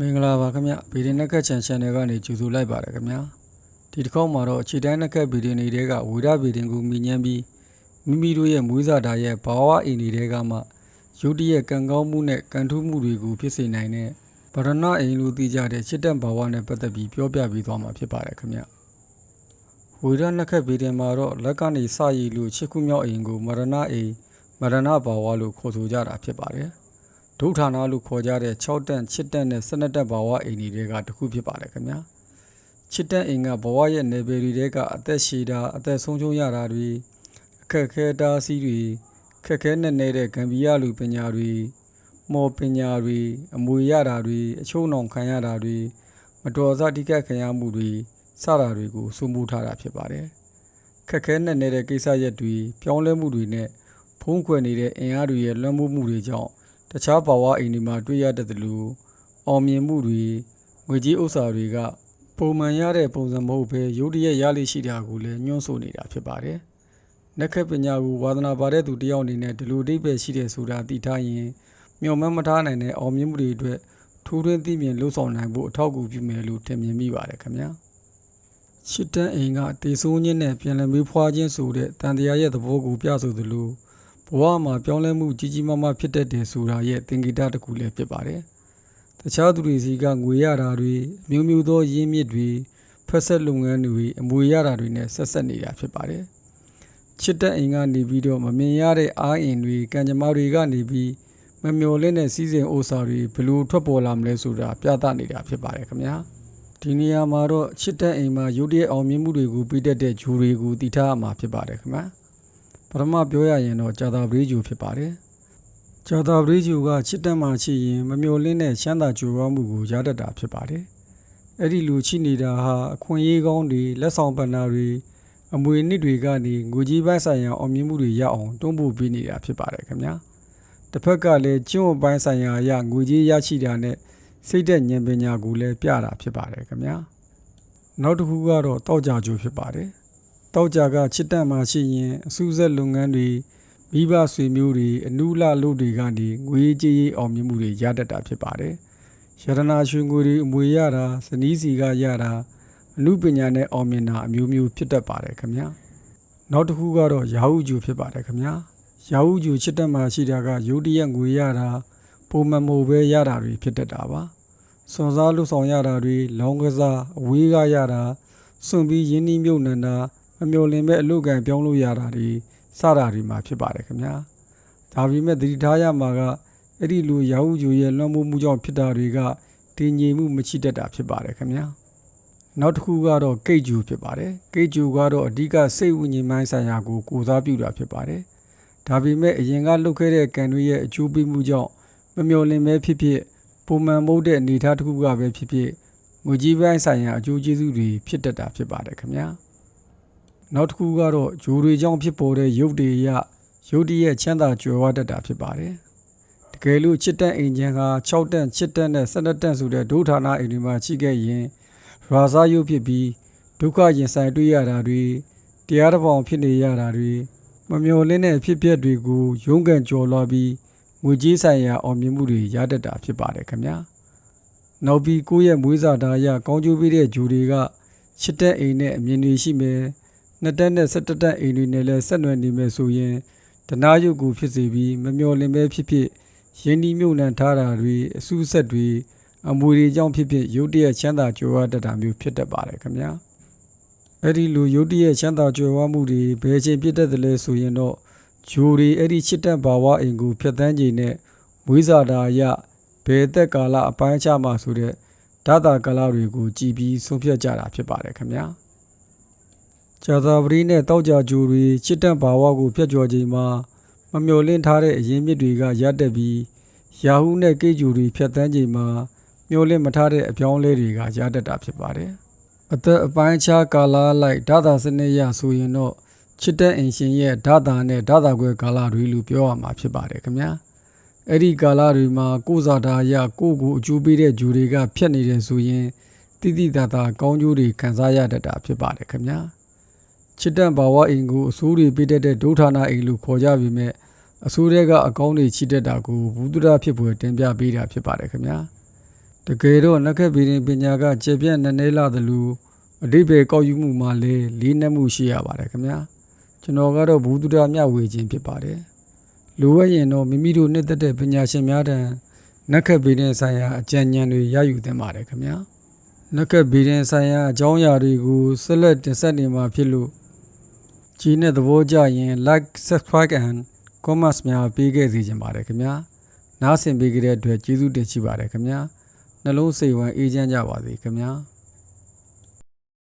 မင်္ဂလာပါခင်ဗျဗီဒီနက်ကတ်ချန် channel ကနေကြိုဆိုလိုက်ပါတယ်ခင်ဗျာဒီတစ်ခေါက်မှာတော့အခြေတိုင်းနက်ကတ်ဗီဒီနေတဲ့ကဝေဒဗီဒီကိုမြင်ညမ်းပြီးမိမိတို့ရဲ့မွေးစာဓာတ်ရဲ့ဘာဝအိမ်တွေကမှရုတ်တရက်ကံကောင်းမှုနဲ့ကံထူးမှုတွေကိုဖြစ်စေနိုင်တဲ့ဗရဏအိမ်လို့သိကြတဲ့ချစ်တဲ့ဘာဝနဲ့ပတ်သက်ပြီးပြောပြပေးသွားမှာဖြစ်ပါတယ်ခင်ဗျဝေဒနက်ကတ်ဗီဒီမှာတော့လက်ကနေစရည်လို့ချစ်ခုမြောက်အိမ်ကိုမရဏအိမ်မရဏဘာဝလို့ခေါ်ဆိုကြတာဖြစ်ပါတယ် ဒုဌာနလို့ခေါ်ကြတဲ့6တက်7တက်နဲ့12တက်ဘာဝအိမ်တွေကတစ်ခုဖြစ်ပါတယ်ခင်ဗျာ7တက်အိမ်ကဘဝရဲ့နယ်ပယ်တွေတဲကအသက်ရှည်တာအသက်ဆုံးရှုံးရတာတွေအခက်ခဲတားဆီးတွေခက်ခဲနဲ့နေတဲ့ဂံဘီယာလူပညာတွေမော်ပညာတွေအမွေရတာတွေအချုံနှောင်ခံရတာတွေမတော်စားတိကတ်ခံရမှုတွေစတာတွေကိုစုမှုထားတာဖြစ်ပါတယ်ခက်ခဲနဲ့နေတဲ့ကိစ္စရက်တွေပြောင်းလဲမှုတွေနဲ့ဖုံးကွယ်နေတဲ့အင်အားတွေရဲ့လွှမ်းမိုးမှုတွေကြောင့် တခြားဘာဝအိမ်တွေမှာတွေ့ရတတ်တယ်လို့အောင်မြင်မှုတွေငွေကြီးဥစ္စာတွေကပုံမှန်ရတဲ့ပုံစံမဟုတ်ဘဲရုတ်တရက်ရလိရှိတာကိုလည်းညွှန်းဆိုနေတာဖြစ်ပါတယ်။နက္ခတ်ပညာကိုဝါသနာပါတဲ့သူတယောက်အနေနဲ့ဒီလိုအဓိပ္ပာယ်ရှိတဲ့ဆိုတာသိထားရင်မျှော်မှန်းမထားနိုင်တဲ့အောင်မြင်မှုတွေအတွက်ထိုးထွင်းသိမြင်လှုပ်ဆောင်နိုင်ဖို့အထောက်အကူပြုမယ်လို့ထင်မြင်မိပါတယ်ခင်ဗျာ။ရှစ်တန်းအိမ်ကတေဆိုးခြင်းနဲ့ပြန်လည်မေးဖွားခြင်းဆိုတဲ့တန်တရားရဲ့သဘောကိုပြဆိုသလို ဘဝမှာပြောင်းလဲမှုကြီးကြီးမားမားဖြစ်တတ်တယ်ဆိုတာရဲ့သင်္ကေတတစ်ခုလည်းဖြစ်ပါတယ်။တခြားသူတွေစီကငွေရတာတွေအမျိုးမျိုးသောရင်းမြစ်တွေဖက်ဆက်လုပ်ငန်းတွေအမွေရတာတွေနဲ့ဆက်ဆက်နေတာဖြစ်ပါတယ်။ချစ်တဲ့အိမ်ကနေပြီးတော့မမြင်ရတဲ့အားအင်တွေကံကြမ္မာတွေကနေပြီးမမျော်လင့်တဲ့စီးစိမ်အိုစာတွေဘယ်လိုထွက်ပေါ်လာမလဲဆိုတာပြသနေတာဖြစ်ပါတယ်ခင်ဗျာ။ဒီနေရာမှာတော့ချစ်တဲ့အိမ်မှာရုတ်တရက်အောင်မြင်မှုတွေကိုပြီးတတ်တဲ့ဂျူတွေကိုတည်ထားရမှာဖြစ်ပါတယ်ခင်ဗျာ။ ပထမပြောရရင်တော့ဂျာတာပရိဂျူဖြစ်ပါတယ်။ဂျာတာပရိဂျူကချစ်တက်မှချစ်ရင်မမျော်လင့်တဲ့ချမ်းသာကြွယ်ဝမှုကိုရတတ်တာဖြစ်ပါတယ်။အဲ့ဒီလူချစ်နေတာဟာအခွင့်အရေးကောင်းတွေလက်ဆောင်ပန်နာတွေအမွေနှစ်တွေကနေငွေကြီးပိုင်းဆိုင်ရာအောင်မြင်မှုတွေရအောင်တွန်းပို့ပေးနေတာဖြစ်ပါတယ်ခင်ဗျာ။တစ်ဖက်ကလည်းကျင့်ဝတ်ပိုင်းဆိုင်ရာအရငွေကြီးရရှိတာနဲ့စိတ်သက်ဉာဏ်ပညာကိုလည်းပြတာဖြစ်ပါတယ်ခင်ဗျာ။နောက်တစ်ခုကတော့တောက်ကြကြိုးဖြစ်ပါတယ်။ တောက်ကြကချစ်တတ်မှရှိရင်အစူးဆက်လုပ်ငန်းတွေမိဘဆွေမျိုးတွေအနုလလို့တွေကနေငွေကြေးရေးအောင်မြင်မှုတွေရတတ်တာဖြစ်ပါတယ်။ယရနာရွှေငွေတွေအမွေရတာဇနီးစီကရတာအမှုပညာနဲ့အောင်မြင်တာအမျိုးမျိုးဖြစ်တတ်ပါတယ်ခင်ဗျာ။နောက်တစ်ခုကတော့ရာဟုကျူဖြစ်ပါတယ်ခင်ဗျာ။ရာဟုကျူချစ်တတ်မှရှိတာကရုတ်တရက်ငွေရတာပုံမှန်မဟုတ်ပဲရတာတွေဖြစ်တတ်တာပါ။စွန်စားလူဆောင်ရတာတွေလောင်းကစားအဝေးကရတာစွန့်ပြီးရင်းနှီးမြုပ်နှံတာ မမျော်လင့်မဲ့အလုတ်ကန်ပြောင်းလို့ရတာတွေစတာတွေမှာဖြစ်ပါတယ်ခင်ဗျာဒါပေမဲ့သတိထားရမှာကအဲ့ဒီလူရာဟုဂျိုရဲ့လွှမ်းမိုးမှုကြောင့်ဖြစ်တာတွေကတည်ငြိမ်မှုမရှိတတ်တာဖြစ်ပါတယ်ခင်ဗျာနောက်တစ်ခုကတော့ကိတ်ဂျူဖြစ်ပါတယ်ကိတ်ဂျူကတော့အဓိကစိတ်ဝိညာဉ်ပိုင်းဆိုင်ရာကိုကိုစားပြုတာဖြစ်ပါတယ်ဒါပေမဲ့အရင်ကလုပ်ခဲ့တဲ့ကံတွေရဲ့အကျိုးပေးမှုကြောင့်မမျော်လင့်ပဲဖြစ်ဖြစ်ပုံမှန်မဟုတ်တဲ့အနေအထားတစ်ခုကပဲဖြစ်ဖြစ်ငွေကြီးပိုင်းဆိုင်ရာအကျိုးကျေးဇူးတွေဖြစ်တတ်တာဖြစ်ပါတယ်ခင်ဗျာ နောက်တစ်ခုကတော့ဂျိုတွေကြောင့်ဖြစ်ပေါ်တဲ့ရုပ်တွေရရုပ်တရက်ချမ်းသာကြွယ်ဝတတ်တာဖြစ်ပါတယ်။တကယ်လို့ချစ်တက်အိမ်ချမ်းက6တက်ချစ်တက်နဲ့12တက်ဆိုတဲ့ဒုဌာနအိမ်တွေမှာရှိခဲ့ရင်ရာဇာရုပ်ဖြစ်ပြီးဒုက္ခရင်ဆိုင်တွေ့ရတာတွေတရားတစ်ပောင်ဖြစ်နေရတာတွေမမျော်လင့်တဲ့ဖြစ်ပျက်တွေကိုရုန်းကန်ကြော်လွှားပြီးငွေကြေးဆိုင်ရာအောင်မြင်မှုတွေရတတ်တာဖြစ်ပါတယ်ခင်ဗျာ။နောက်ပြီးကိုယ့်ရဲ့မွေးစာဓာတ်အရကောင်းကျိုးပေးတဲ့ဂျိုတွေကချစ်တက်အိမ်နဲ့အမြင်တွေရှိမယ်။ နှစ်တက်နဲ့ဆက်တက်တက်အိမ်တွေနဲ့လည်းဆက်နွယ်နေမယ်ဆိုရင်ဒနာယုတ်ကိုဖြစ်စေပြီးမမျော်လင့်ပဲဖြစ်ဖြစ်ရင်းနှီးမြုပ်နှံထားတာတွေအဆူဆက်တွေအမွေတွေကြောင့်ဖြစ်ဖြစ်ရုတ်တရက်ချမ်းသာကြွယ်ဝတတ်တာမျိုးဖြစ်တတ်ပါတယ်ခင်ဗျာအဲ့ဒီလိုရုတ်တရက်ချမ်းသာကြွယ်ဝမှုတွေဘယ်ချိန်ဖြစ်တတ်တယ်လဲဆိုရင်တော့ဂျိုတွေအဲ့ဒီချစ်တက်ဘာဝအိမ်ကိုဖြတ်တန်းချိန်နဲ့မွေးစာတာအရဘယ်သက်ကာလအပိုင်းအခြားမှာဆိုတဲ့ဓာတာကာလတွေကိုကြည်ပြီးဆုံးဖြတ်ကြတာဖြစ်ပါတယ်ခင်ဗျာ ဂျာသာပရိနဲ့တောက်ကြဂျူတွေချစ်တန့်ဘာဝကိုဖျက်ကျော်ချိန်မှာမမျော်လင့်ထားတဲ့အရင်းမြစ်တွေကရတက်ပြီးယာဟုနဲ့ကိတ်ဂျူတွေဖျက်တမ်းချိန်မှာမျော်လင့်မထားတဲ့အပြောင်းအလဲတွေကရတက်တာဖြစ်ပါတယ်။အသက်အပိုင်းအခြားကာလလိုက်ဓာတာစနစ်ရဆိုရင်တော့ချစ်တဲ့အင်ရှင်ရဲ့ဓာတာနဲ့ဓာတာခွဲကာလတွေလို့ပြောရမှာဖြစ်ပါတယ်ခင်ဗျာ။အဲ့ဒီကာလတွေမှာကိုယ်စာဓာအရကိုယ့်ကိုအကျိုးပေးတဲ့ဂျူတွေကဖျက်နေတယ်ဆိုရင်တိတိတသာကောင်းကျိုးတွေခံစားရတတ်တာဖြစ်ပါတယ်ခင်ဗျာ။ ချစ်တန့်ဘာဝအိမ်ကိုအဆိုးတွေပေးတတ်တဲ့ဒုဌာနအိမ်လို့ခေါ်ကြပေမဲ့အဆိုးတွေကအကောင်းတွေချစ်တတ်တာကိုဘုဒ္ဓရာဖြစ်ပွဲတင်ပြပေးတာဖြစ်ပါတယ်ခင်ဗျာတကယ်တော့နက္ခတ်ဗီရင်ပညာကကျေပြန့်နည်းနည်းလာသလိုအတိပေကောက်ယူမှုမှာလည်းလေးနက်မှုရှိရပါတယ်ခင်ဗျာကျွန်တော်ကတော့ဘူးတုဒ္ဒမျှဝေခြင်းဖြစ်ပါတယ်လိုအပ်ရင်တော့မိမိတို့နှစ်သက်တဲ့ပညာရှင်များထံနက္ခတ်ဗီရင်ဆိုင်ရာအကြံဉာဏ်တွေရယူသင့်ပါတယ်ခင်ဗျာနက္ခတ်ဗီရင်ဆိုင်ရာအကြောင်းအရာတွေကိုဆက်လက်တင်ဆက်နေမှာဖြစ်လို့ ကြီးနဲ့သဘောကျရင် like subscribe and comments များပေးခဲ့စီခြင်းပါတယ်ခင်ဗျာနားဆင်ပေးကြတဲ့အတွက်ကျေးဇူးတင်ရှိပါတယ်ခင်ဗျာနှလုံးစိတ်ဝမ်းအေးချမ်းကြပါစေခင်ဗျာ